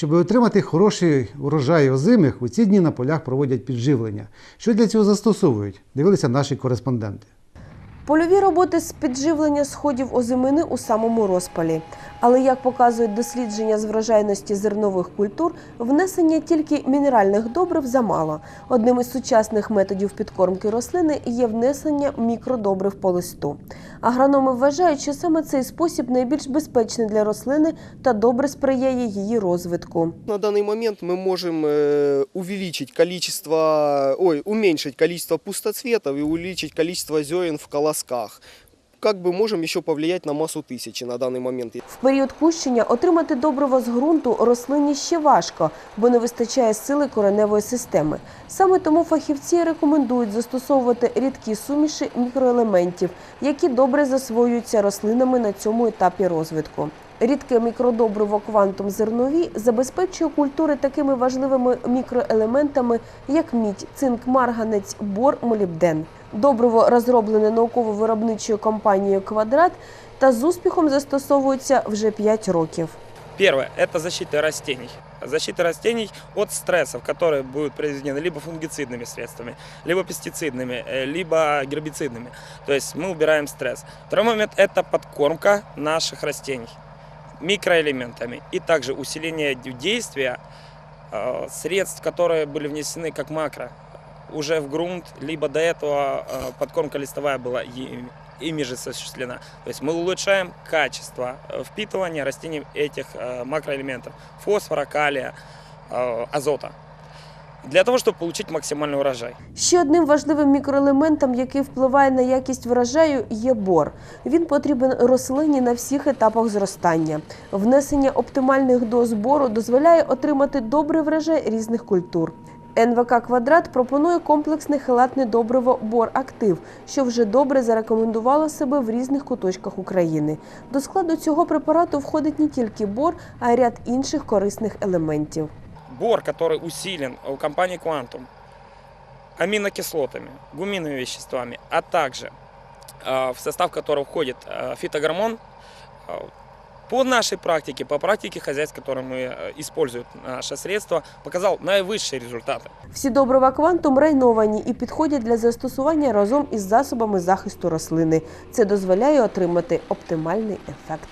Щоб отримати хороший урожай озимих, у ці дні на полях проводять підживлення. Що для цього застосовують? Дивилися наші кореспонденти. Польові роботи з підживлення сходів озимини у самому розпалі. Але як показують дослідження з врожайності зернових культур, внесення тільки мінеральних добрив замало. Одним із сучасних методів підкормки рослини є внесення мікродобрив по листу. Агрономи вважають, що саме цей спосіб найбільш безпечний для рослини та добре сприяє її розвитку. На данный момент мы можем э, увеличить количество, ой, уменьшить количество пустоцветов и увеличить количество зерен в колосках. Как бы можем еще повлиять на массу тысячи на данный момент. В період кущення отримати добриво з ґрунту рослині ще важко, бо не вистачає сили кореневої системи. Саме тому фахівці рекомендують застосовувати рідкі суміші мікроелементів, які добре засвоюються рослинами на цьому етапі розвитку. Рідке мікродобриво квантум зернові забезпечує культури такими важливими мікроелементами, як мідь, цинк, марганець, бор, молібден. Добриво розроблене науково-виробничою компанією Квадрат та з успіхом застосовується вже 5 років. Первое – это защита растений. Защита растений от стрессов, которые будут произведены либо фунгицидными средствами, либо пестицидными, э, либо гербицидными. То есть мы убираем стресс. Второй момент – это подкормка наших растений Микроэлементами и также усиление действия э, средств, которые были внесены как макро уже в грунт, либо до этого э, подкормка листовая была ими же осуществлена. То есть мы улучшаем качество э, впитывания растений этих макроэлементов – фосфора, калия, азота. Для того, чтобы получить максимальный урожай. Ще одним важливим мікроелементом, який впливає на якість врожаю, є бор. Він потрібен рослині на всіх етапах зростання. Внесення оптимальних доз бору дозволяє отримати добрий врожай різних культур. НВК Квадрат пропонує комплексне хелатне добриво Бор Актив, що вже добре зарекомендувало себе в різних куточках України. До складу цього препарату входить не тільки бор, а й ряд інших корисних елементів Бор, который усилен у компании Quantum аминокислотами, гуминовыми веществами, а также э, в состав которого входит э, фитогормон, э, по нашей практике, по практике хозяйств, которые мы э, используют наше средство, показал наивысшие результаты. Всі добрива квантум райновані і підходять для застосування разом із засобами захисту рослини. Це дозволяє отримати оптимальний ефект.